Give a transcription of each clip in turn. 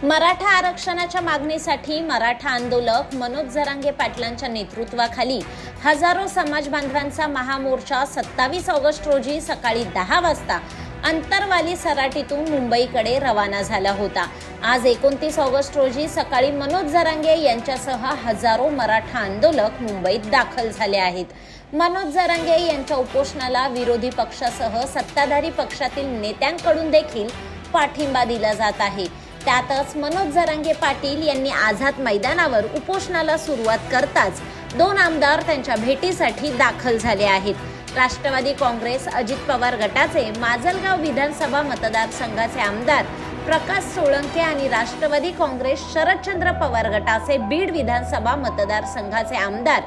मराठा आरक्षणाच्या मागणीसाठी मराठा आंदोलक मनोज जरांगे पाटलांच्या नेतृत्वाखाली हजारो समाज बांधवांचा महामोर्चा सत्तावीस ऑगस्ट रोजी सकाळी दहा वाजता अंतरवाली सराटीतून मुंबईकडे रवाना झाला होता. आज एकोणतीस ऑगस्ट रोजी सकाळी मनोज जरांगे यांच्यासह हजारो मराठा आंदोलक मुंबईत दाखल झाले आहेत. मनोज जरांगे यांच्या उपोषणाला विरोधी पक्षासह सत्ताधारी पक्षातील नेत्यांकडून देखील पाठिंबा दिला जात आहे. त्यातच मनोज जरांगे पाटील यांनी आझाद मैदानावर उपोषणाला सुरुवात करताच दोन आमदार त्यांच्या भेटीसाठी दाखल झाले आहेत. राष्ट्रवादी काँग्रेस अजित पवार गटाचे माजलगाव विधानसभा मतदारसंघाचे आमदार प्रकाश सोळंके आणि राष्ट्रवादी काँग्रेस शरदचंद्र पवार गटाचे बीड विधानसभा मतदारसंघाचे आमदार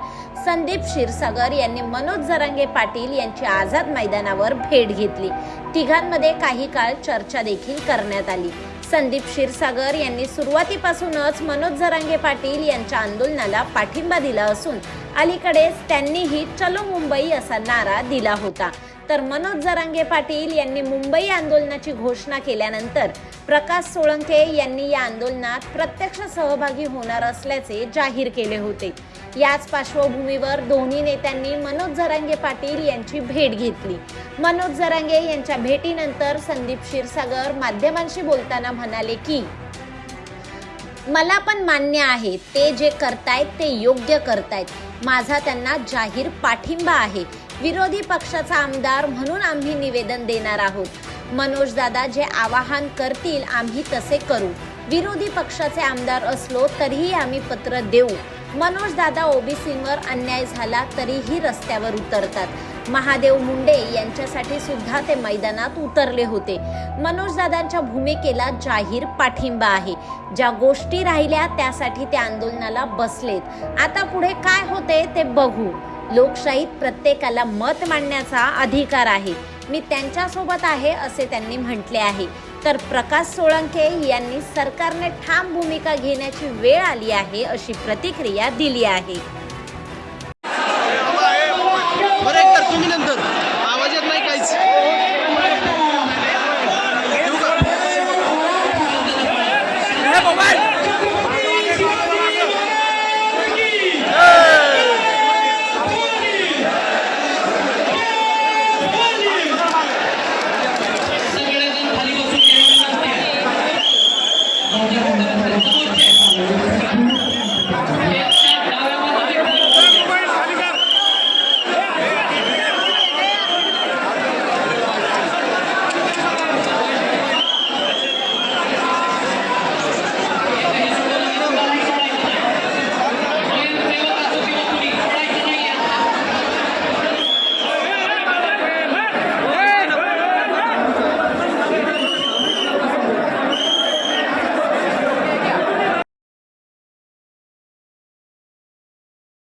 संदीप क्षीरसागर यांनी मनोज जरांगे पाटील यांची आझाद मैदानावर भेट घेतली. तिघांमध्ये काही काळ चर्चा देखील करण्यात आली. संदीप क्षीरसागर यांनी सुरुवातीपासूनच मनोज जरांगे पाटील यांच्या आंदोलनाला पाठिंबा दिला असून अलीकडेच त्यांनीही चलो मुंबई असा नारा दिला होता. तर मनोज जरांगे पाटील यांनी मुंबई आंदोलनाची घोषणा केल्यानंतर प्रकाश सोळंके यांनी या आंदोलनात प्रत्यक्ष सहभागी होणार असल्याचे जाहीर केले होते. याच पार्श्वभूमीवर दोन्ही नेत्यांनी मनोज जरांगे पाटील यांची भेट घेतली. मनोज जरांगे यांच्या भेटीनंतर संदीप क्षीरसागर माध्यमांशी बोलताना म्हणाले की मला पण मान्य आहे ते जे करतायत ते योग्य करतायत. माझा त्यांना जाहीर पाठिंबा आहे. विरोधी पक्षाचा आमदार म्हणून आम्ही निवेदन देणार आहोत. मनोज दादा जे आवाहन करतील आम्ही तसे करू. विरोधी पक्षाचे आमदार असलो तरीही आम्ही पत्र देऊ. मनोज दादा ओबीसींवर अन्याय झाला तरीही रस्त्यावर उतरतात. महादेव मुंडे यांच्यासाठी सुद्धा ते मैदानात उतरले होते. मनोज दादांच्या भूमिकेला जाहीर पाठिंबा आहे. ज्या गोष्टी राहिल्या त्यासाठी ते आंदोलनाला बसलेत. आता पुढे काय होते ते बघू. लोकशाहीत प्रत्येकाला मत मांडण्याचा अधिकार आहे. मी त्यांच्यासोबत आहे असे त्यांनी म्हटले आहे. तर प्रकाश सोळंके यांनी सरकारने ठाम भूमिका घेण्याची वेळ आली आहे अशी प्रतिक्रिया दिली आहे.